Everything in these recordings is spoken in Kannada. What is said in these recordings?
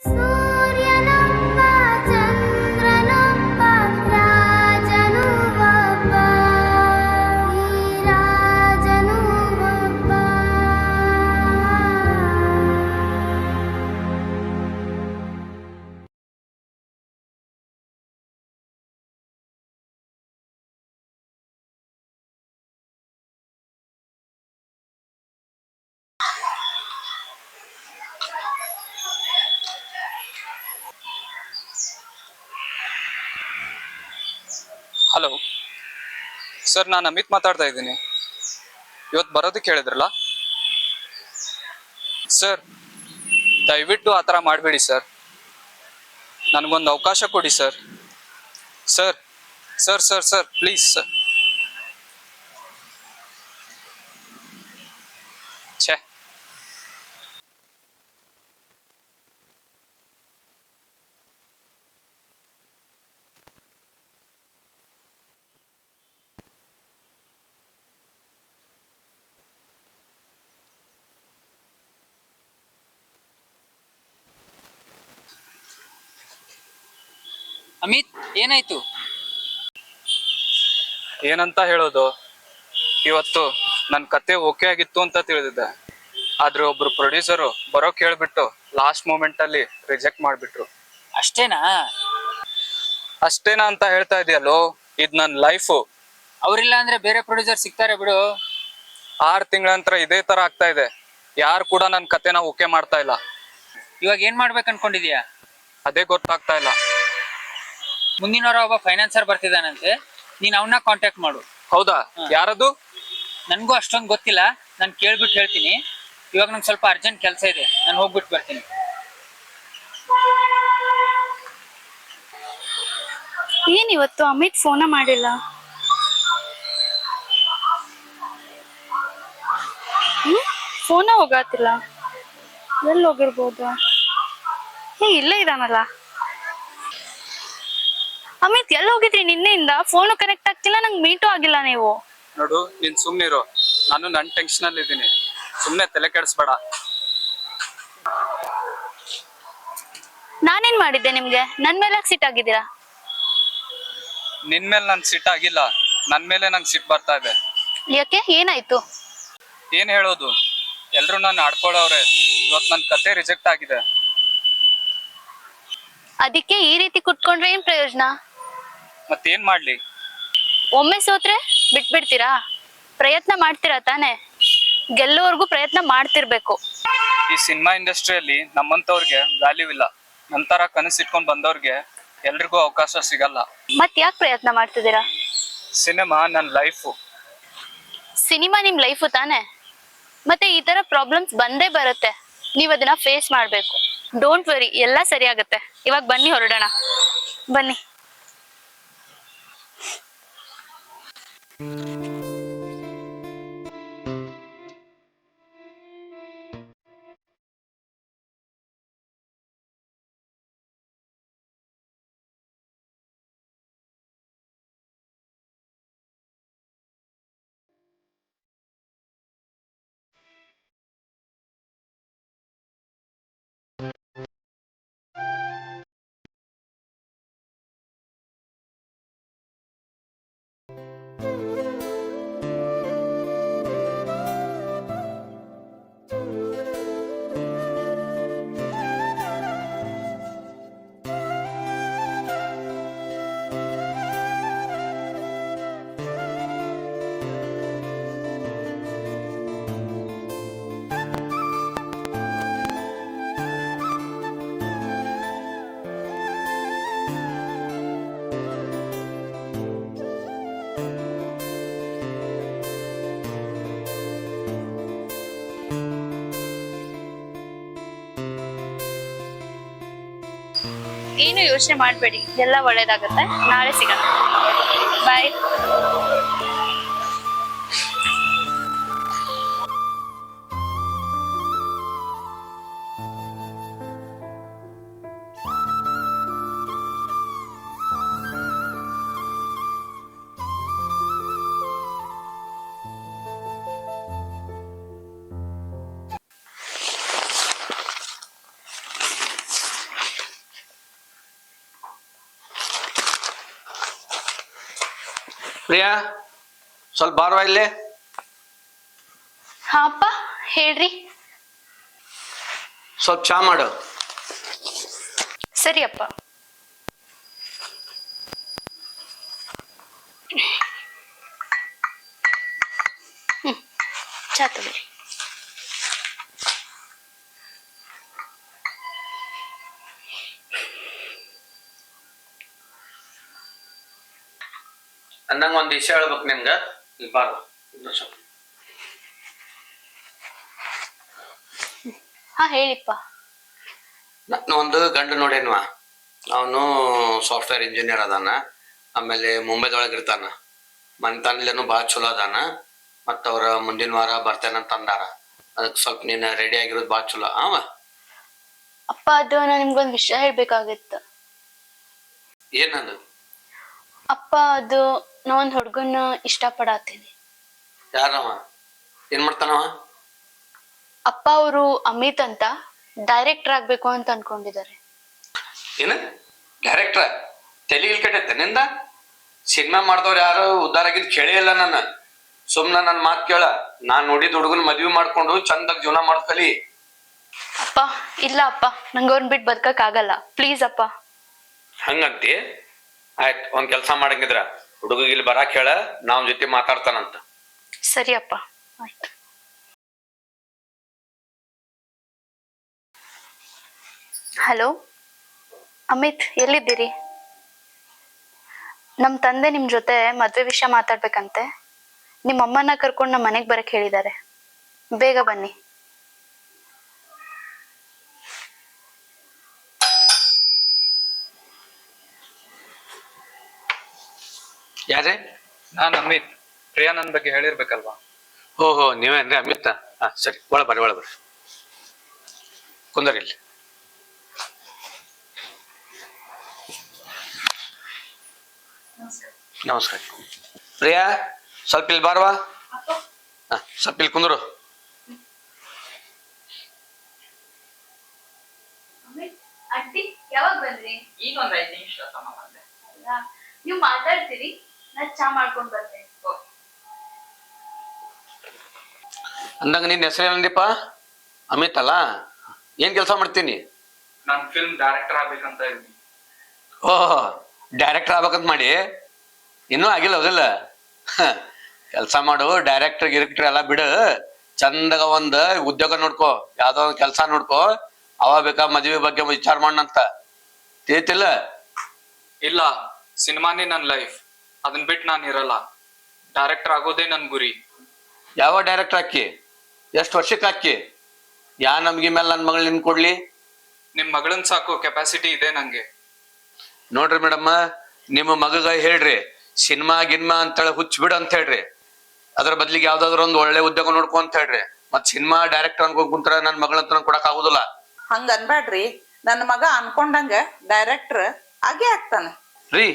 So hello. ಸರ್, ನಾನು ಅಮಿತ್ ಮಾತಾಡ್ತಾ ಇದ್ದೀನಿ. ಇವತ್ತು ಬರೋದಕ್ಕೆ ಹೇಳಿದ್ರಲ್ಲ ಸರ್, ದಯವಿಟ್ಟು ಆ ಥರ ಮಾಡಬೇಡಿ ಸರ್. ನನಗೊಂದು ಅವಕಾಶ ಕೊಡಿ sir. Sir sir sir sir, please sir ಛೇ ಅಮಿತ್ ಏನಾಯ್ತು? ಏನಂತ ಹೇಳೋದು? ಇವತ್ತು ನನ್ನ ಕತೆ ಓಕೆ ಆಗಿತ್ತು ಅಂತ ತಿಳಿದಿದ್ದೆ. ಆದ್ರೆ ಒಬ್ರು ಪ್ರೊಡ್ಯೂಸರು ಬರೋಕ್ ಹೇಳ್ಬಿಟ್ಟು ಲಾಸ್ಟ್ ಮೂಮೆಂಟ್ ಅಲ್ಲಿ ರಿಜೆಕ್ಟ್ ಮಾಡ್ಬಿಟ್ರು. ಅಷ್ಟೇನಾ? ಅಷ್ಟೇನಾ ಅಂತ ಹೇಳ್ತಾ ಇದೆಯಲ್ಲೋ? ಇದ್ ನನ್ನ ಲೈಫು ಅವರಿಲ್ಲ ಅಂದ್ರೆ ಬೇರೆ ಪ್ರೊಡ್ಯೂಸರ್ ಸಿಗ್ತಾರೆ ಬಿಡು. ಆರ್ ತಿಂಗಳ ನಂತರ ಇದೇ ತರ ಆಗ್ತಾ ಇದೆ. ಯಾರು ಕೂಡ ನನ್ನ ಕತೆನ ಓಕೆ ಮಾಡ್ತಾ ಇಲ್ಲ. ಇವಾಗ ಏನ್ ಮಾಡ್ಬೇಕು ಅನ್ಕೊಂಡಿದ್ಯಾ ಅದೇ ಗೊತ್ತಾಗ್ತಾ ಇಲ್ಲ. ಮುಂದಿನ ವಾರ ಒಬ್ಬ ಫೈನಾನ್ಸರ್ ಬರ್ತಿದ್ದಾನಂತೆ. ನೀನ್ ಅವನ್ನ ಕಾಂಟ್ಯಾಕ್ಟ್ ಮಾಡು. ಹೌದಾ? ಯಾರದು? ನನ್ಗೂ ಅಷ್ಟೊಂದು ಗೊತ್ತಿಲ್ಲ. ನಾನು ಕೇಳ್ಬಿಟ್ಟು ಹೇಳ್ತೀನಿ. ಇವಾಗ ನಂಗೆ ಸ್ವಲ್ಪ ಅರ್ಜೆಂಟ್ ಕೆಲಸ ಇದೆ. ನಾನು ಹೋಗ್ಬಿಟ್ಟು ಬರ್ತೀನಿ. ಏನಿವತ್ತು ಅಮಿತ್ ಫೋನ ಮಾಡಿಲ್ಲ? ಫೋನ ಹೋಗಾತಿಲ್ಲ. ಎಲ್ಲಿ ಹೋಗಿರ್ಬೋದು? ಹೇ ಇಲ್ಲೇ ಇದಾನಲ್ಲ ಅಮಿತ್ ಎಲ್ಲಿ ಹೋಗಿದ್ರಿ ನಿನ್ನೆಯಿಂದ ಫೋನು ಕನೆಕ್ಟ್ ಆಗ್ತಿಲ್ಲ ನಂಗೆ ಮೀಟು ಆಗಿಲ್ಲ ನೀವು. ನೋಡು ನೀನ್ ಸುಮ್ನಿರು ನಾನು ನನ್ ಟೆನ್ಷನ್ ಅಲ್ಲಿ ಇದ್ದೀನಿ. ಸುಮ್ನೆ ತಲೆ ಕೆಡಿಸ್ಬೇಡ. ನಾನೇನ್ ಮಾಡಿದ್ದೆ ನಿಮ್ಗೆ? ನನ್ ಮೇಲೆ ಸಿಟ್ ಆಗಿದ್ದೀರಾ? ನಿನ್ ಮೇಲೆ ನನ್ ಸಿಟ್ ಆಗಿಲ್ಲ. ನನ್ ಮೇಲೆ ನಂಗೆ ಸಿಟ್ ಬರ್ತಾ ಇದೆ. ಯಾಕೆ? ಏನಾಯ್ತು? ಏನ್ ಹೇಳೋದು? ಎಲ್ರು ನಾನು ಆಡ್ಕೊಳ್ಳೋರೆ ಇವತ್ ನನ್ ಕತೆ ರಿಜೆಕ್ಟ್ ಆಗಿದೆ. ಅದಕ್ಕೆ ಈ ರೀತಿ ಕುಟ್ಕೊಂಡ್ರೆ ಏನ್ ಪ್ರಯೋಜನ? ಮತ್ತೇನ್ ಮಾಡ್ಲಿ? ಒಮ್ಮೆ ಸೋತ್ರೆ ಬಿಟ್ಬಿಡ್ತೀರಾ? ಪ್ರಯತ್ನ ಮಾಡ್ತೀರಾ ತಾನೆ? ಗೆಲ್ಲೋವರೆಗೂ ಪ್ರಯತ್ನ ಮಾಡ್ತಿರ್ಬೇಕು. ಈ ಸಿನಿಮಾ ಇಂಡಸ್ಟ್ರಿಯಲ್ಲಿ ನಮ್ಮಂತವ್ರಿಗೆ ವ್ಯಾಲ್ಯೂ ಇಲ್ಲ. ನಂತರ ಕನಸಿಟ್ಕೊಂಡ್ ಬಂದವ್ರಿಗೆ ಎಲ್ರಿಗೂ ಅವಕಾಶ ಸಿಗಲ್ಲ. ಮತ್ ಯಾಕೆ ಪ್ರಯತ್ನ ಮಾಡ್ತಿದ್ದೀರಾ? ಸಿನಿಮಾ ನನ್ನ ಲೈಫು ಸಿನಿಮಾ ನಿಮ್ ಲೈಫು ತಾನೆ? ಮತ್ತೆ ಈ ತರ ಪ್ರಾಬ್ಲಮ್ಸ್ ಬಂದೇ ಬರುತ್ತೆ. ನೀವ್ ಅದನ್ನ ಫೇಸ್ ಮಾಡ್ಬೇಕು. ಡೋಂಟ್ ವರಿ ಎಲ್ಲ ಸರಿ ಆಗತ್ತೆ ಇವಾಗ ಬನ್ನಿ ಹೊರಡೋಣ. ಬನ್ನಿ. Mm. ಏನು ಯೋಚನೆ ಮಾಡಬೇಡಿ ಎಲ್ಲ ಒಳ್ಳೇದಾಗುತ್ತೆ. ನಾಳೆ ಸಿಗೋಣ. ಪ್ರಿಯಾ ಸ್ವಲ್ಪ ಬಾರವ ಇಲ್ಲಿ? ಹಾ ಅಪ್ಪ ಹೇಳ್ರಿ. ಸ್ವಲ್ಪ ಚಾ ಮಾಡು. ಸರಿ ಅಪ್ಪ. ಹ್ಮ್ ಚಾ ತಗೊಳ್ಳಿ. ಅನ್ನಂಗ ಒಂದ್ ವಿಷಯ ಹೇಳ್ಬೇಕು ನಿಮ್ಗ. ಇಲ್ಲಿ ಬಾರ ಹಾ ಹೇಳಿಪ್ಪ. ನಾನು ಒಂದು ಗಂಡು ನೋಡೇನ್ವ. ಅವನು ಸಾಫ್ಟ್ವೇರ್ ಇಂಜಿನಿಯರ್ ಅದಾನ. ಆಮೇಲೆ ಮುಂಬೈದೊಳಗೆ ಇರ್ತಾನ. ಮನೆತನಲೇನು ಭಾಳ ಚಲೋ ಅದಾನ. ಮತ್ತ ಅವ್ರ ಮುಂದಿನ ವಾರ ಬರ್ತೇನಂತ ಅಂದಾರ. ಅದಕ್ಕೆ ಸ್ವಲ್ಪ ನೀನು ರೆಡಿ ಆಗಿರೋದು ಭಾಳ ಚಲೋ. ಅವ ಅಪ್ಪ ಅದು ನಾನು ನಿಮ್ಗೊಂದು ವಿಷಯ ಹೇಳ್ಬೇಕಾಗಿತ್ತು. ಏನದು? ಅಪ್ಪ ಅದು ನಾ ಒಂದ್ ಹುಡುಗನ ಇಷ್ಟಪಡತ್ತೀನಿ ಯಾರವ ಏನ್ ಮಾಡ್ತಾನವ? ಅಪ್ಪ ಅವರು ಅಮಿತ್ ಅಂತ ಡೈರೆಕ್ಟರ್ ಆಗ್ಬೇಕು ಅಂತ ಅನ್ಕೊಂಡಿದ್ದಾರೆ. ಏನು? ಡೈರೆಕ್ಟ್ರ? ತೆಲಿಗಿಲ್ ಕೆಟ್ಟೈತೆ ನಿಂದ? ಸಿನಿಮಾ ಮಾಡ್ದವ್ರು ಯಾರು? ಉದ್ದಾರ ಆಗಿದ್ ಕೇಳೇ ಇಲ್ಲ ನನ್ನ. ಸುಮ್ನ ನನ್ ಮಾತ್ ಕೇಳ. ನಾನ್ ನೋಡಿದ ಹುಡುಗನ ಮದ್ವಿ ಮಾಡ್ಕೊಂಡು ಚಂದಾಗ ಜೀವನ ಮಾಡ್ಕಲಿ ಅಪ್ಪ ಇಲ್ಲ ಅಪ್ಪ ನಂಗೆ ಅವ್ರನ್ನ ಬಿಟ್ಟು ಬದುಕಕ್ ಆಗಲ್ಲ. ಪ್ಲೀಸ್ ಅಪ್ಪ. ಹಂಗಂತಿ? ಆಯ್ತ್, ಒಂದ್ ಕೆಲಸ ಮಾಡಂಗಿದ್ರ. ಹುಡುಗ ಇಲ್ಲಿ ಬರಾಕ್ ಹೇಳ, ನಾವ್ ಜೊತೆ ಮಾತಾಡ್ತಾನಂತ. ಸರಿ ಅಪ್ಪ. ಆಯ್ತು. ಹಲೋ? ಅಮಿತ್, ಎಲ್ಲಿದ್ದೀರಿ? ನಮ್ಮ ತಂದೆ ನಿಮ್ಮ ಜೊತೆ ಮದ್ವೆ ವಿಷಯ ಮಾತಾಡ್ಬೇಕಂತೆ. ನಿಮ್ಮ ಅಮ್ಮನ ಕರ್ಕೊಂಡು ನಮ್ಮ ಮನೆಗೆ ಬರಕ್ಕೆ ಹೇಳಿದ್ದಾರೆ. ಬೇಗ ಬನ್ನಿ. ಯಾರೇ? ನಾನ್ ಅಮಿತ್. ಪ್ರಿಯಾ ನನ್ ಬಗ್ಗೆ ಹೇಳಿರ್ಬೇಕಲ್ವಾ? ಓಹೋ ನೀವೇನ್ರಿ ಅಮಿತ್? ಹಾ ಸರಿ ಒಳ ಬರ್ರಿ ಒಳ ಬರ್ರಿ ಕುಂದರಿ ಇಲ್ಲಿ ನಮಸ್ಕಾರ. ಪ್ರಿಯಾ ಸ್ವಲ್ಪ ಇಲ್ಲಿ ಬಾರ್ವಾ? ಹಾ ಸ್ವಲ್ಪ ಇಲ್ಲಿ ಕುಂದ್ರು. ಯಾವಾಗ ಬಂದ್ರಿ? ಈಗ ಒಂದ್ ಐದು ನಿಮಿಷ ನೀವು ಮಾತಾಡ್ತೀರಿ? ಚಾ ಮಾಡ್ಕೊಂಡ್ ಬರ್ತೇನೆ. ಅಂದಂಗ ನಿನ್ನ ಹೆಸರೇನಂದಿಪ್ಪ ಅಮಿತ್ ಅಲ್ಲ? ಏನ್ ಕೆಲಸ ಮಾಡ್ತೀನಿ? ನಾನ್ ಫಿಲ್ಮ್ ಡೈರೆಕ್ಟರ್ ಆಗ್ಬೇಕಂತ ಇದ್ದೀನಿ. ಓಹ್ ಡೈರೆಕ್ಟರ್ ಆಗ್ಬೇಕಂತ ಮಾಡಿ? ಇನ್ನೂ ಆಗಿಲ್ಲ ಹೌದಿಲ್ಲ? ಕೆಲಸ ಮಾಡು ಡೈರೆಕ್ಟರ್ ಗಿರೆಕ್ಟರ್ ಎಲ್ಲ ಬಿಡು. ಚಂದಾಗ ಒಂದ್ ಉದ್ಯೋಗ ನೋಡ್ಕೋ ಯಾವ್ದೋ ಒಂದ್ ಕೆಲಸ ನೋಡ್ಕೋ. ಅವ ಬೇಕಾ ಮದುವೆ ಬಗ್ಗೆ ವಿಚಾರ ಮಾಡಂತ ತಿಳಿತಿಲ್ಲ? ಇಲ್ಲ ಸಿನಿಮಾನೇ ನನ್ನ ಲೈಫ್ ಅದನ್ ಬಿಟ್ಟು ನಾನು ಇರಲ್ಲ. ಡೈರೆಕ್ಟರ್ ಆಗೋದೇ ನನ್ ಗುರಿ. ಯಾವ ಡೈರೆಕ್ಟರ್ ಹಾಕಿ? ಎಷ್ಟು ವರ್ಷಕ್ಕೆ ಹಾಕಿ? ಯಾ ನಮ್ಗೆ ಮೇಲೆ ನನ್ನ ಮಗಳು ನಿನ್ ಕೊಡ್ಲಿ? ನಿಮ್ ಮಗಳನ್ ಸಾಕು ಕೆಪಾಸಿಟಿ ಇದೆ ನಂಗೆ. ನೋಡ್ರಿ ಮೇಡಮ್ಮ ನಿಮ್ಮ ಮಗಗ ಹೇಳ್ರಿ ಸಿನಿಮಾ ಗಿನ್ಮಾ ಅಂತೇಳಿ ಹುಚ್ಚ ಬಿಡು ಅಂತ ಹೇಳ್ರಿ. ಅದ್ರ ಬದ್ಲಿಗೆ ಯಾವ್ದಾದ್ರು ಒಂದು ಒಳ್ಳೆ ಉದ್ಯೋಗ ನೋಡ್ಕೊ ಅಂತ ಹೇಳ್ರಿ. ಮತ್ ಸಿನಿಮಾ ಡೈರೆಕ್ಟರ್ ಅನ್ಕೊಂಡ್ ಕುಂತ್ರ ನನ್ ಮಗಳಂತ ಕೊಡಕ್ ಆಗುದಿಲ್ಲ. ಹಂಗ ಅನ್ಬೇಡ್ರಿ ನನ್ನ ಮಗ ಅನ್ಕೊಂಡಂಗ ಡೈರೆಕ್ಟರ್ ಆಗೇ ಆಗ್ತಾನೆ. ರೀ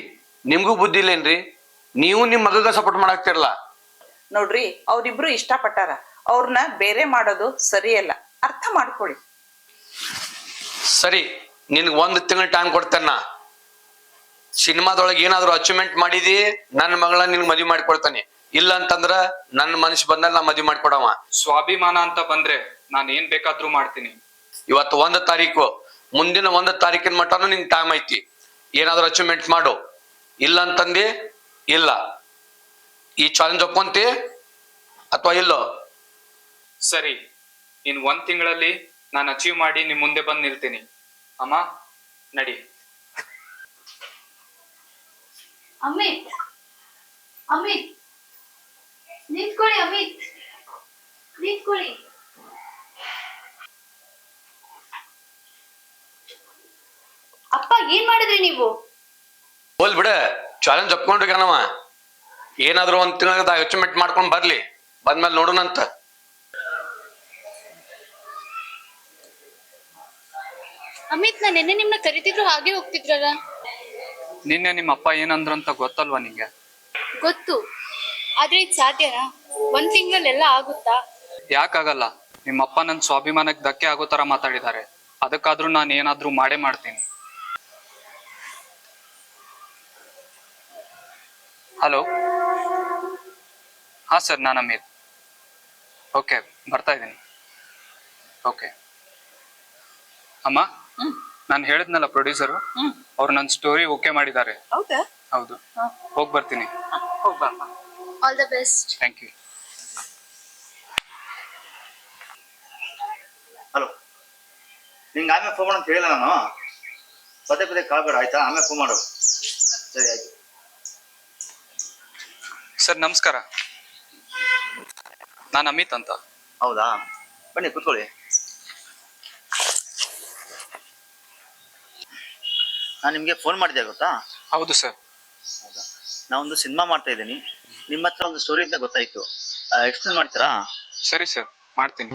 ನಿಮ್ಗೂ ಬುದ್ಧಿ ಇಲ್ಲೇನ್ರಿ? ನೀವು ನಿಮ್ ಮಗಗ ಸಪೋರ್ಟ್ ಮಾಡಾಕ್ತಿರಲ್ಲ. ನೋಡ್ರಿ ಅವ್ರಿಬ್ರು ಇಷ್ಟಪಟ್ಟಾರ. ಅವ್ರನ್ನ ಬೇರೆ ಮಾಡೋದು ಸರಿಯಲ್ಲ. ಅರ್ಥ ಮಾಡ್ಕೊಳ್ಳಿ. ಸರಿ ನಿನ್ಗೆ ಒಂದು ತಿಂಗಳ ಟೈಮ್ ಕೊಡ್ತೇನೆ ನಾ. ಸಿನಿಮಾದೊಳಗೆ ಏನಾದ್ರು ಅಚೀವ್ಮೆಂಟ್ ಮಾಡಿದಿ ನನ್ನ ಮಗಳ ನಿನ್ಗೆ ಮದುವೆ ಮಾಡ್ಕೊಡ್ತಾನೆ. ಇಲ್ಲ ಅಂತಂದ್ರ ನನ್ನ ಮನಸ್ಸು ಬಂದಲ್ಲಿ ನಾ ಮದ್ವಿ ಮಾಡ್ಕೊಡವ. ಸ್ವಾಭಿಮಾನ ಅಂತ ಬಂದ್ರೆ ನಾನು ಏನ್ ಬೇಕಾದ್ರೂ ಮಾಡ್ತೀನಿ. ಇವತ್ತು ಒಂದ್ ತಾರೀಕು. ಮುಂದಿನ ಒಂದ್ ತಾರೀಕಿನ ಮಟನು ನಿನ್ ಟೈಮ್ ಐತಿ. ಏನಾದ್ರು ಅಚೀವ್ಮೆಂಟ್ ಮಾಡು. ಇಲ್ಲ ಅಂತಂದಿ? ಇಲ್ಲ. ಈ ಚಾಲೆಂಜ್ ಒಪ್ಕೊಂತಿ? ಅಥವಾ ಇಲ್ಲೋ? ಸರಿ. ಇನ್ ಒಂದ್ ತಿಂಗಳಲ್ಲಿ ನಾನು ಅಚೀವ್ ಮಾಡಿ ನಿಮ್ ಮುಂದೆ ಬಂದ್ ನಿಲ್ತೀನಿ. ಅಮ್ಮ ನಡಿ. ಅಮಿತ್. ಅಮಿತ್. ನಿಂತ್ಕೊಳ್ಳಿ ಅಮಿತ್. ನಿಂತ್ಕೊಳ್ಳಿ. ಅಪ್ಪ ಏನ್ ಮಾಡಿದ್ರಿ ನೀವು? ಹೋಲ್ ಬಿಡ. ಚಾಲೆಂಜ್ ಒಪ್ಕೊಂಡ್ರಿಗನವ ಏನಾದ್ರು ಒಂದ್ ತಿಂಗಳ ಅಚೀವ್ಮೆಂಟ್ ಮಾಡ್ಕೊಂಡ್ ಬರ್ಲಿ. ಬಂದ್ಮೇಲೆ ನೋಡೋಣಂತ ಅಮಿತ್ ನಾ ನಿನ್ನೆ ನಿಮ್ಮನ್ನ ಕರಿತಿದ್ರು ಹಾಗೆ ಹೋಗ್ತಿದ್ರಲ್ಲ? ನಿನ್ನೆ ನಿಮ್ಮ ಅಪ್ಪ ಏನಂದ್ರಂತ ಗೊತ್ತಲ್ವಾ ನಿಂಗೆ? ಗೊತ್ತು. ಆದ್ರೆ ಇದು ಸಾಧ್ಯನಾ? ಒಂದ್ ತಿಂಗಳಲ್ಲೆಲ್ಲ ಆಗುತ್ತಾ? ಯಾಕಾಗಲ್ಲ? ನಿಮ್ಮಪ್ಪ ನನ್ ಸ್ವಾಭಿಮಾನಕ್ಕೆ ಧಕ್ಕೆ ಆಗೋ ತರ ಮಾತಾಡಿದ್ದಾರೆ. ಅದಕ್ಕಾದ್ರೂ ನಾನು ಏನಾದ್ರೂ ಮಾಡೇ ಮಾಡ್ತೀನಿ. ಹಲೋ ಹಾಂ ಸರ್ ನಾನು ಅಮೀರ್. ಓಕೆ ಬರ್ತಾ ಇದ್ದೀನಿ. ಓಕೆ ಅಮ್ಮ ನಾನು ಹೇಳಿದ್ನಲ್ಲ ಪ್ರೊಡ್ಯೂಸರು ಅವ್ರು ನನ್ನ ಸ್ಟೋರಿ ಓಕೆ ಮಾಡಿದ್ದಾರೆ. ಹೌದಾ? ಹೌದು. ಹೋಗಿ ಬರ್ತೀನಿ. ಹೋಗ್ಬಾ all the best thank you hello ನಿಂಗೆ ಆಮೇಲೆ ಫೋನ್ ಅಂತ ಹೇಳಿಲ್ಲ ನಾನು? ಪದೇ ಪದೇ ಕಾಲ್ಬೇಡ ಆಯ್ತಾ? ಆಮೇಲೆ ಫೋನ್ ಮಾಡು. ಸರಿ ಆಯ್ತು. ಸರ್ ನಮಸ್ಕಾರ. ನಾನು ಅಮಿತ್ ಅಂತ. ಹೌದಾ? ಬನ್ನಿ ಕೂತ್ಕೊಳ್ಳಿ. ನಾನು ನಿಮಗೆ ಫೋನ್ ಮಾಡಿದೆ ಗೊತ್ತಾ? ಹೌದು ಸರ್. ಹೌದಾ? ನಾವೊಂದು ಸಿನಿಮಾ ಮಾಡ್ತಾ ಇದ್ದೀನಿ. ನಿಮ್ಮ ಹತ್ರ ಒಂದು ಸ್ಟೋರಿ ಅಂತ ಗೊತ್ತಾಯ್ತು. ಎಕ್ಸ್ಪ್ಲೇನ್ ಮಾಡ್ತೀರಾ? ಸರಿ ಸರ್. ಮಾಡ್ತೀನಿ.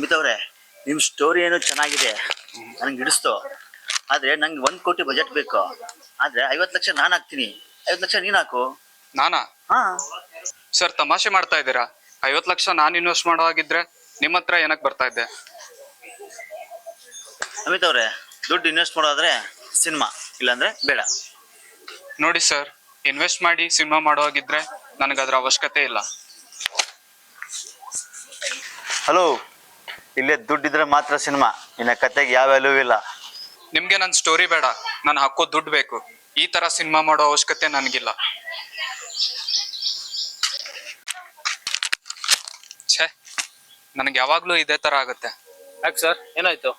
ಅಮಿತ್ ಅವ್ರೆ ನಿಮ್ಮ ಸ್ಟೋರಿ ಏನು ಚೆನ್ನಾಗಿದೆ? ನನಗೆ ಹಿಡಿಸ್ತು. ಆದ್ರೆ ನಂಗೆ ಒಂದು ಕೋಟಿ ಬಜೆಟ್ ಬೇಕು. ಆದ್ರೆ ಐವತ್ತು ಲಕ್ಷ ನಾನು ಹಾಕ್ತೀನಿ. ಐವತ್ತು ಲಕ್ಷ ನೀನು ಹಾಕು. ನಾನಾ? ಹಾ. ಸರ್ ತಮಾಷೆ ಮಾಡ್ತಾ ಇದ್ದೀರಾ? ಐವತ್ತು ಲಕ್ಷ ನಾನು ಇನ್ವೆಸ್ಟ್ ಮಾಡೋ ಹಾಗಿದ್ರೆ ನಿಮ್ಮ ಹತ್ರ ಏನಕ್ಕೆ ಬರ್ತಾ ಇದ್ದೆ? ಅಮಿತ್ ಅವ್ರೆ ದುಡ್ಡು ಇನ್ವೆಸ್ಟ್ ಮಾಡೋದಾದ್ರೆ ಸಿನಿಮಾ ಇಲ್ಲಾಂದ್ರೆ ಬೇಡ. ನೋಡಿ ಸರ್ ಇನ್ವೆಸ್ಟ್ ಮಾಡಿ ಸಿನಿಮಾ ಮಾಡೋ ಹಾಗಿದ್ರೆ ನನಗೆ ಅದರ ಅವಶ್ಯಕತೆ ಇಲ್ಲ. ಹಲೋ ಇಲ್ಲೇ ದುಡ್ಡಿದ್ರೆ ಮಾತ್ರ ಸಿನಿಮಾ. ಇನ್ನ ಕತೆಗೆ ಯಾವ ವ್ಯಾಲ್ಯೂ ಇಲ್ಲ. ನಿಮ್ಗೆ ನನ್ ಸ್ಟೋರಿ ಬೇಡ. ನಾನು ಹಾಕೋ ದುಡ್ಡು ಬೇಕು. ಈ ತರ ಸಿನಿಮಾ ಮಾಡೋ ಅವಶ್ಯಕತೆ ನನಗಿಲ್ಲ. ಛೇ ನನಗೆ ಯಾವಾಗ್ಲೂ ಇದೇ ತರ ಆಗುತ್ತೆ. ಯಾಕೆ ಸರ್? ಏನಾಯ್ತು?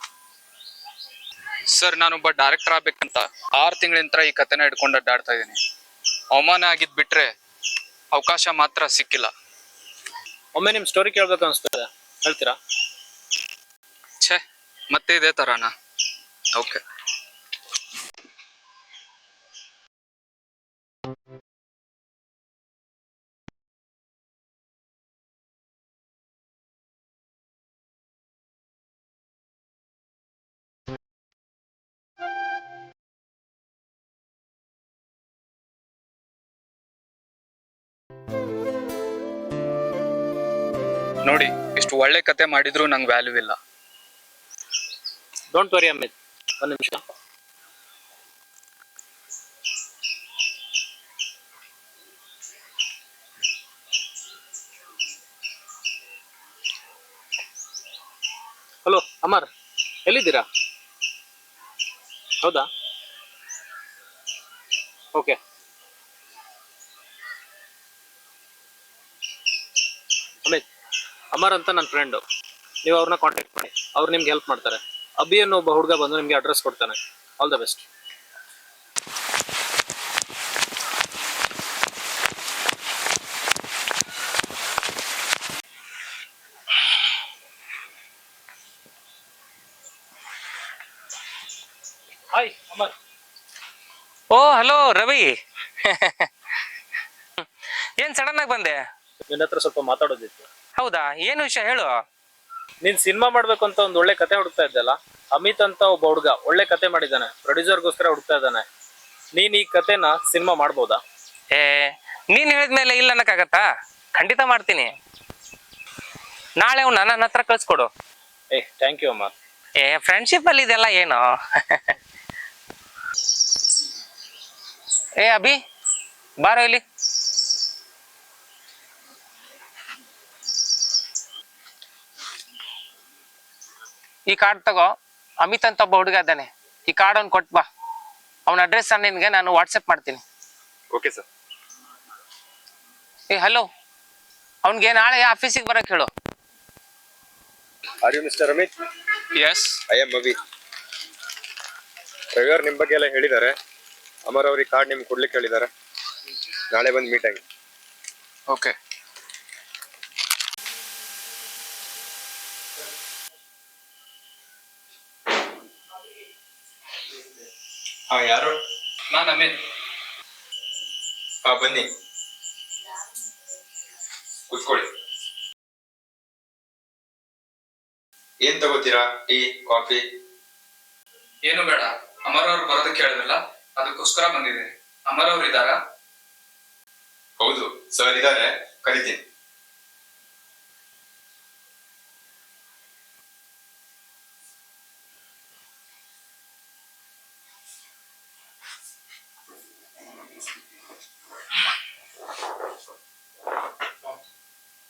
ಸರ್ ನಾನೊಬ್ಬ ಡೈರೆಕ್ಟರ್ ಆಗ್ಬೇಕಂತ ಆರು ತಿಂಗಳಿಂದ ಈ ಕತೆನ ಹಿಡ್ಕೊಂಡು ಅಡ್ಡಾಡ್ತಾ ಇದ್ದೀನಿ. ಅವಮಾನ ಆಗಿದ್ ಬಿಟ್ರೆ ಅವಕಾಶ ಮಾತ್ರ ಸಿಕ್ಕಿಲ್ಲ. ಒಮ್ಮೆ ನಿಮ್ ಸ್ಟೋರಿ ಕೇಳ್ಬೇಕು ಅನ್ಸ್ತದೆ ಹೇಳ್ತೀರಾ? ಮತ್ತೆ ಇದೇ ತರನಾ? ಓಕೆ ನೋಡಿ ಇಷ್ಟು ಒಳ್ಳೆ ಕತೆ ಮಾಡಿದ್ರು ನಂಗೆ ವ್ಯಾಲ್ಯೂ ಇಲ್ಲ. ಡೋಂಟ್ ವರಿ ಅಮಿತ್ ಒಂದ್ ನಿಮಿಷ. ಹಲೋ ಅಮರ್ ಎಲ್ಲಿದ್ದೀರಾ? ಹೌದಾ? ಓಕೆ ಅಮಿತ್ ಅಮರ್ ಅಂತ ನನ್ನ ಫ್ರೆಂಡು ನೀವು ಅವ್ರನ್ನ ಕಾಂಟ್ಯಾಕ್ಟ್ ಮಾಡಿ. ಅವ್ರು ನಿಮ್ಗೆ ಹೆಲ್ಪ್ ಮಾಡ್ತಾರೆ. ಅಭಿ ಅನ್ನೋ ಒಬ್ಬ ಹುಡುಗ ಬಂದು ನಿಮಗೆ ಅಡ್ರೆಸ್ ಕೊಡ್ತಾನೆ. All the best hi Amar oh hello Ravi. ಏನ್ ಸಡನ್ ಆಗಿ ಬಂದೆ? ನಿನ್ನ ಹತ್ರ ಸ್ವಲ್ಪ ಮಾತಾಡೋದಿತ್ತು. ಹೌದಾ? ಏನು ವಿಷಯ ಹೇಳು? ನೀನ್ ಸಿನಿಮಾ ಮಾಡ್ಬೇಕು ಅಂತ ಒಂದು ಒಳ್ಳೆ ಕತೆ ಹುಡುಕ್ತಾ ಇದ್ದಲ್ಲ ಅಮಿತ್ ಅಂತ ಒಬ್ಬ ಹುಡುಗ ಒಳ್ಳೆ ಕತೆ ಮಾಡಿದ್ದಾನೆ ಪ್ರೊಡ್ಯೂಸರ್ಗೋಸ್ಕರ ಹುಡುಕ್ತಾ ಇದ್ದಾನೆ. ನೀನ್ ಈ ಕತೆನ ಸಿನಿಮಾ ಮಾಡ್ಬೋದಾ? ಏ ನೀನ್ ಹೇಳಿದ್ಮೇಲೆ ಇಲ್ಲ ಅನ್ನಕ್ಕಾಗತ್ತಾ? ಖಂಡಿತ ಮಾಡ್ತೀನಿ. ನಾಳೆ ಅವ್ನ ನನ್ನ ಹತ್ರ ಕಳ್ಸ್ಕೊಡು. ಏ ಥ್ಯಾಂಕ್ ಯು ಅಮ್ಮ. ಏ ಫ್ರೆಂಡ್ಶಿಪ್ ಅಲ್ಲಿ ಇದೆಲ್ಲ ಏನು? ಏ ಅಭಿ ಬಾರೋ ಇಲ್ಲಿ. ಈ ಕಾರ್ಡ್ ತಗೋ. ಅಮಿತ್ ಅಂತ ಒಬ್ಬ ಹುಡುಗ ಇದ್ದಾನೆ. ಈ ಕಾರ್ಡ್ ಅವ್ನು ಕೊಟ್ ಬಾ. ಅವನ ಅಡ್ರೆಸ್ ನಿನ್ಗೆ ನಾನು ವಾಟ್ಸಪ್ ಮಾಡ್ತೀನಿ. ಓಕೆ ಸರ್ ಏ ಹಲೋ ಅವನಿಗೆ ನಾಳೆ ಆಫೀಸಿಗೆ ಬರಕ್ ಹೇಳು. Are you Mister Amit yes I am Abhi Ravi ಅವ್ರು ನಿಮ್ಮ ಬಗ್ಗೆ ಎಲ್ಲ ಹೇಳಿದ್ದಾರೆ. ಅಮರ್ ಅವ್ರಿಗೆ ಕಾರ್ಡ್ ನಿಮ್ಗೆ ಕೊಡ್ಲಿಕ್ಕೆ ಹೇಳಿದ್ದಾರೆ. ನಾಳೆ ಬಂದು ಮೀಟ್ ಆಗಿ. ಓಕೆ ಹಾ ಯಾರು? ನಾನ್ ಅಮಿತ್ ಹಾ ಬನ್ನಿ. ಕುತ್ಕೊಳ್ಳಿ. ಏನ್ ತಗೋತೀರಾ? Tea coffee? ಏನು ಬೇಡ. ಅಮರ್ ಅವ್ರು ಬರೋದಕ್ಕೆ ಹೇಳಿದ್ರಲ್ಲ ಅದಕ್ಕೋಸ್ಕರ ಬಂದಿದ್ದೀನಿ. ಅಮರ್ ಅವ್ರು ಇದ್ದಾರಾ? ಹೌದು ಸರ್ ಇದ್ದಾರೆ. ಕರಿತೀನಿ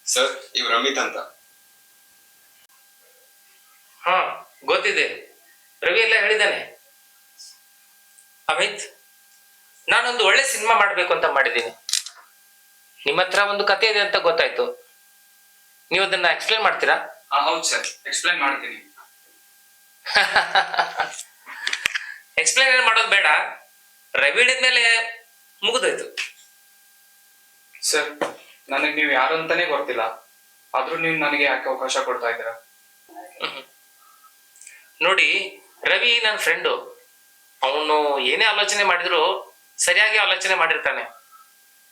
ಸರ್ ಇವ್ರು ಅಮಿತ್ ಅಂತ. ಹಾ ಗೊತ್ತಿದೆ. ರವಿ ಎಲ್ಲ ಹೇಳಿದ್ದಾನೆ. ಅಮಿತ್ ನಾನೊಂದು ಒಳ್ಳೆ ಸಿನಿಮಾ ಮಾಡ್ಬೇಕು ಅಂತ ಮಾಡಿದ್ದೀನಿ. ನಿಮ್ಮ ಹತ್ರ ಒಂದು ಕತೆ ಇದೆ ಅಂತ ಗೊತ್ತಾಯ್ತು. ನೀವು ಅದನ್ನ ಎಕ್ಸ್ಪ್ಲೇನ್ ಮಾಡ್ತೀರಾ? ಹೌದು ಸರ್. ಎಕ್ಸ್ಪ್ಲೇನ್ ಮಾಡ್ತೀನಿ. ಎಕ್ಸ್ಪ್ಲೇನ್ ಮಾಡೋದು ಬೇಡ. ರವಿ ಹಿಡಿದ್ಮೇಲೆ ಮುಗಿದೋಯ್ತು. ಸರ್ ನನಗೆ ನೀವು ಯಾರು ಅಂತಾನೆ ಗೊತ್ತಿಲ್ಲ. ಆದ್ರೂ ನೀವು ನನಗೆ ಯಾಕೆ ಅವಕಾಶ ಕೊಡ್ತಾ ಇದ್ದೀರಾ? ನೋಡಿ, ರವಿ ನನ್ನ ಫ್ರೆಂಡು ಅವನು ಏನೇ ಆಲೋಚನೆ ಮಾಡಿದ್ರು ಸರಿಯಾಗಿ ಆಲೋಚನೆ ಮಾಡಿರ್ತಾನೆ.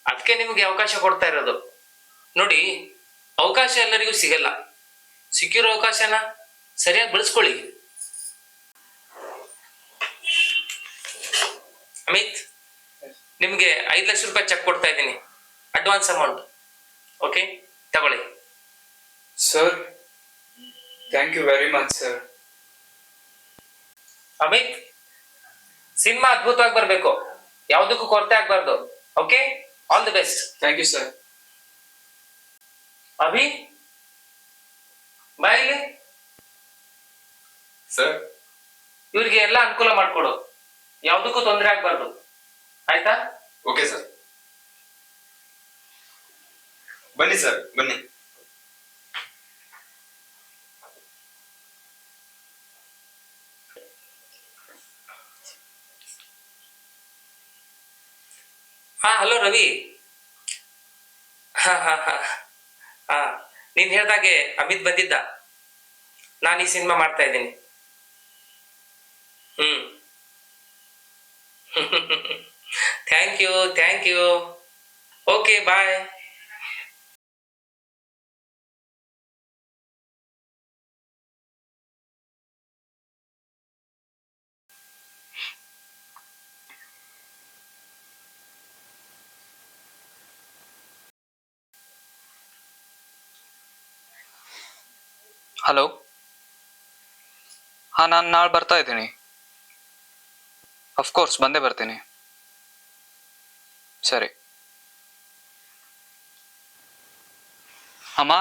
ಅದಕ್ಕೆ ನಿಮಗೆ ಅವಕಾಶ ಕೊಡ್ತಾ ಇರೋದು. ನೋಡಿ, ಅವಕಾಶ ಎಲ್ಲರಿಗೂ ಸಿಗಲ್ಲ. ಸಿಕ್ಕಿರೋ ಅವಕಾಶನ ಸರಿಯಾಗಿ ಬಳಸ್ಕೊಳ್ಳಿ. ಅಮಿತ್, ನಿಮಗೆ ಐದು ಲಕ್ಷ ರೂಪಾಯಿ ಚೆಕ್ ಕೊಡ್ತಾ ಇದ್ದೀನಿ. ಅಡ್ವಾನ್ಸ್ ಅಮೌಂಟ್ ಓಕೆ ತಗೊಳ್ಳಿ. Sir thank you very much sir Amit cinema ಅದ್ಭುತವಾಗಿ ಬರಬೇಕು. ಯಾವುದಕ್ಕೂ ಕೊರತೆ ಆಗ್ಬಾರ್ದು. Okay all the best thank you sir Abhi ಬಾಯಿಲಿ ಸರ್ ಇವ್ರಿಗೆ ಎಲ್ಲ ಅನುಕೂಲ ಮಾಡಿಕೊಡು. ಯಾವುದಕ್ಕೂ ತೊಂದರೆ ಆಗ್ಬಾರ್ದು. ಆಯ್ತಾ? ಓಕೆ ಸರ್ ಬನ್ನಿ ಸರ್ ಬನ್ನಿ. ಹಾ, ಹಲೋ ರವಿ. ಹಾ ಹಾ ಹಾ ಹಾ. ನೀನ್ ಹೇಳ್ದಾಗೆ ಅಮಿತ್ ಬಂದಿದ್ದ. ನಾನು ಈ ಸಿನಿಮಾ ಮಾಡ್ತಾ ಇದ್ದೀನಿ. ಹ್ಮ್. Thank you thank you okay bye hello? ಹಾ ನಾನು ನಾಳೆ ಬರ್ತಾ ಇದ್ದೀನಿ. ಅಫ್ಕೋರ್ಸ್ ಬಂದೇ ಬರ್ತೀನಿ. ಸರಿ. ಅಮ್ಮ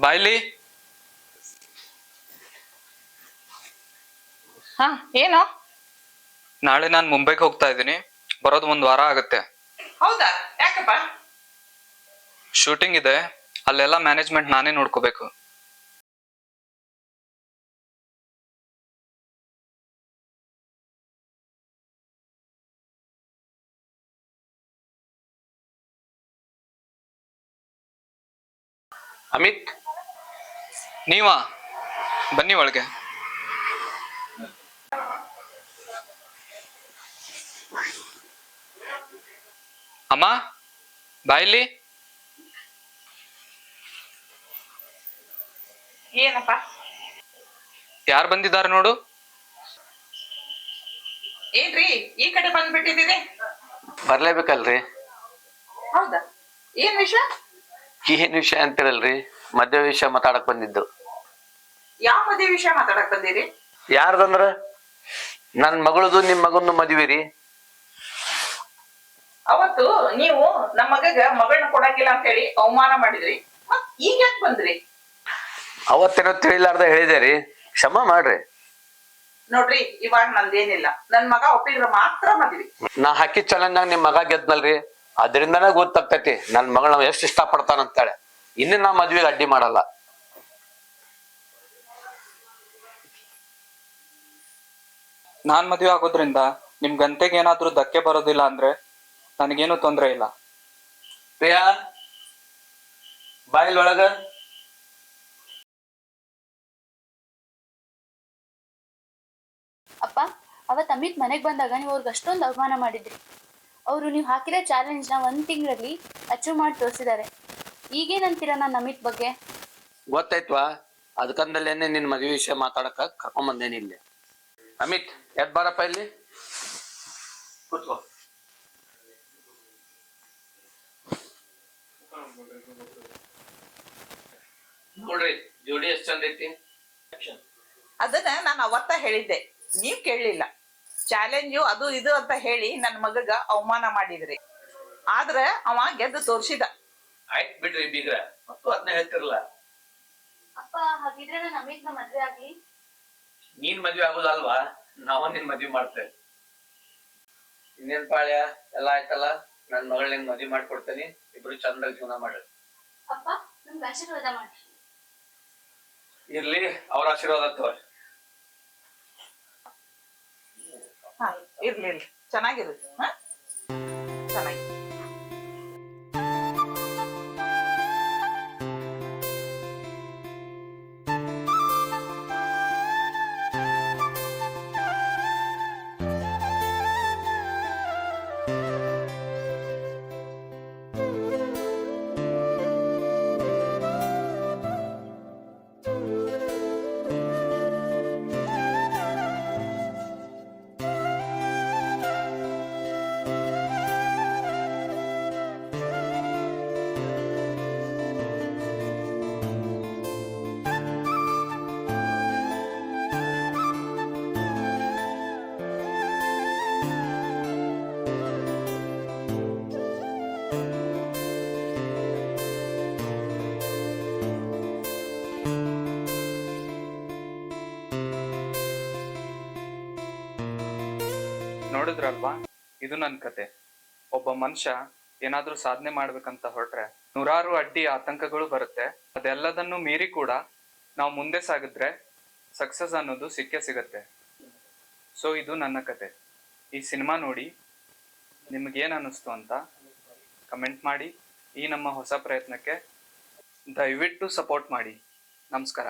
ಬಾಯ್ಲಿ ಹಾ ಏನು? ನಾಳೆ ನಾನು ಮುಂಬೈಗೆ ಹೋಗ್ತಾ ಇದ್ದೀನಿ. ಬರೋದು ಒಂದು ವಾರ ಆಗುತ್ತೆ. ಹೌದಾ? ಯಾಕಪ್ಪ? ಶೂಟಿಂಗ್ ಇದೆ. ಅಲ್ಲೆಲ್ಲ ಮ್ಯಾನೇಜ್ಮೆಂಟ್ ನಾನೇ ನೋಡ್ಕೋಬೇಕು. ಅಮಿತ್ ನೀವಾ? ಬನ್ನಿ ಒಳಗೆ. ಅಮ್ಮ ಬಾಯಿಲಿ ಏನಪ್ಪ? ಯಾರು ಬಂದಿದ್ದಾರೆ ನೋಡು. ಏನ್ರಿ ಈ ಕಡೆ ಬಂದ್ಬಿಟ್ಟಿದ್ದೀರಿ? ಬರ್ಲೇಬೇಕಲ್ರಿ. ಹೌದಾ? ಏನ್ ವಿಷಯ? ಏನ್ ವಿಷಯ ಅಂತಿರಲ್ರಿ? ಮದ್ವೆ ವಿಷಯ ಮಾತಾಡಕ್ ಬಂದಿದ್ದು. ಯಾವ ಮದುವೆ ವಿಷಯ ಮಾತಾಡಕ್ ಬಂದಿರಿ? ಯಾರ್ದಂದ್ರ? ನನ್ ಮಗಳದು ನಿಮ್ ಮಗನ ಮದ್ವಿ ರೀ. ಅವತ್ತು ನೀವು ನಮ್ಮ ಮಗಗ ಮಗಳನ್ನ ಕೊಡಂಗಿಲ್ಲ ಅಂತ ಹೇಳಿ ಅವಮಾನ ಮಾಡಿದ್ರಿ. ಮತ್ ಈಗ ಯಾಕೆ ಬಂದ್ರಿ? ಅವತ್ತೇನೋ ತಿಳಿಲಾರ್ದ ಹೇಳಿದೆ ರೀ. ಕ್ಷಮ ಮಾಡ್ರಿ. ನೋಡ್ರಿ ಇವಾಗ ನಂದೇನಿಲ್ಲ. ನನ್ ಮಗ ಒಪ್ಪಿದ್ರೆ ಮಾತ್ರ ಮದ್ವಿ. ನಾ ಹಾಕಿ ಚಾಲೆಂಜ್ನಾಗ ನಿಮ್ ಮಗ ಗೆದ್ನಲ್ರಿ. ಅದರಿಂದನೇ ಗೊತ್ತಾಗ್ತೈತಿ ನನ್ ಮಗಳ ಎಷ್ಟು ಇಷ್ಟ ಪಡ್ತಾನಂತಾಳೆ ಇನ್ನು ನಾ ಮದ್ವೆಗೆ ಅಡ್ಡಿ ಮಾಡಲ್ಲ. ನಾನ್ ಮದ್ವೆ ಆಗೋದ್ರಿಂದ ನಿಮ್ ಗಂತೆಗೆ ಏನಾದ್ರೂ ಧಕ್ಕೆ ಬರೋದಿಲ್ಲ ಅಂದ್ರೆ ನನಗೇನು ತೊಂದರೆ ಇಲ್ಲ. ಪ್ರಿಯಾ ಬಾಯಿಲ್ ಒಳಗ. ಅಪ್ಪ ಅವತ್ತು ಅಮಿತ್ ಮನೆಗೆ ಬಂದಾಗ ನೀವು ಅವ್ರಿಗೆ ಅಷ್ಟೊಂದು ಅವಮಾನ ಮಾಡಿದ್ರಿ. ಅವರು ನೀವು ಹಾಕಿರೋ ಚಾಲೆಂಜ್ನ ಒಂದು ತಿಂಗಳಲ್ಲಿ ಅಚೀವ್ ಮಾಡಿ ತೋರಿಸಿದ್ದಾರೆ ಈಗೇನಂತೀರ ನಾನು ಅಮಿತ್ ಬಗ್ಗೆ? ಗೊತ್ತಾಯ್ತವಾ? ಅದಕ್ಕಂದಲ್ಲೇನೆ ನಿನ್ನ ಮದುವೆ ವಿಷಯ ಮಾತಾಡಕ ಕರ್ಕೊಂಡ್ ಬಂದೇನಿ ಇಲ್ಲಿ? ಅಮಿತ್ ಎದ್ ಬಾರಪ್ಪ ಇಲ್ಲಿ? ಕೂತ್ಕೋ. ನೋಡ್ರಿ ಜೋಡಿ ಎಷ್ಟ್ ಚಂದ ಐತಿ ಅದನ್ನ ನಾನು ಅವತ್ತ ಹೇಳಿದ್ದೆ. ನೀವ್ ಕೇಳಲಿಲ್ಲ. ಚಾಲೆಂಜು ಅದು ಇದು ಅಂತ ಹೇಳಿ ನನ್ನ ಮಗಗ ಅವಮಾನ ಮಾಡಿದ್ರಿ. ಆದ್ರ ಅವ ಗೆದ್ದು ತೋರ್ಸಿದ. ಆಯ್ತ್ ಬಿಡ್ರಿ ಬೀಗ್ರ ಮತ್ತು ಅದನ್ನ ಹೇಳ್ತಿರಲ್ಲ ಅಪ್ಪ ಹಾಗಿದ್ರೆ ನಾನು ಅಮಿತ್ನ ಮದ್ವೆ ಆಗ್ಲಿ ನೀನ್ ಮದ್ವೆ ಆಗೋದಲ್ವಾ? ನಾವ ನಿನ್ ಮದ್ವೆ ಮಾಡ್ತೇವೆ. ಇನ್ನೇನ್ ಪಾಳ್ಯ? ಎಲ್ಲ ಆಯ್ತಲ್ಲ? ನನ್ ಮಗಳ ನಿನ್ ಮದ್ವೆ ಮಾಡ್ಕೊಡ್ತೇನೆ. ಇಬ್ರು ಚಂದ ಜೀವನ ಮಾಡ್ರಿ. ಅಪ್ಪ ನಮ್ಗೆ ಆಶೀರ್ವಾದ ಮಾಡಿ ಇರ್ಲಿ ಅವ್ರ ಆಶೀರ್ವಾದ ತಗೋರಿ. ಹಾ ಇರ್ಲಿ ಇರ್ಲಿ. ಚೆನ್ನಾಗಿರುತ್ತೆ. ಹಾ? ಚೆನ್ನಾಗಿ. ನೋಡಿದ್ರಲ್ವಾ? ಇದು ನನ್ನ ಕತೆ. ಒಬ್ಬ ಮನುಷ್ಯ ಏನಾದ್ರೂ ಸಾಧನೆ ಮಾಡ್ಬೇಕಂತ ಹೊರಟ್ರೆ ನೂರಾರು ಅಡ್ಡಿ ಆತಂಕಗಳು ಬರುತ್ತೆ. ಅದೆಲ್ಲದನ್ನು ಮೀರಿ ಕೂಡ ನಾವು ಮುಂದೆ ಸಾಗಿದ್ರೆ ಸಕ್ಸಸ್ ಅನ್ನೋದು ಸಿಕ್ಕೇ ಸಿಗತ್ತೆ. ಸೊ ಇದು ನನ್ನ ಕತೆ. ಈ ಸಿನಿಮಾ ನೋಡಿ ನಿಮಗೇನು ಅನ್ನಿಸ್ತು ಅಂತ ಕಮೆಂಟ್ ಮಾಡಿ. ಈ ನಮ್ಮ ಹೊಸ ಪ್ರಯತ್ನಕ್ಕೆ ದಯವಿಟ್ಟು ಸಪೋರ್ಟ್ ಮಾಡಿ. ನಮಸ್ಕಾರ.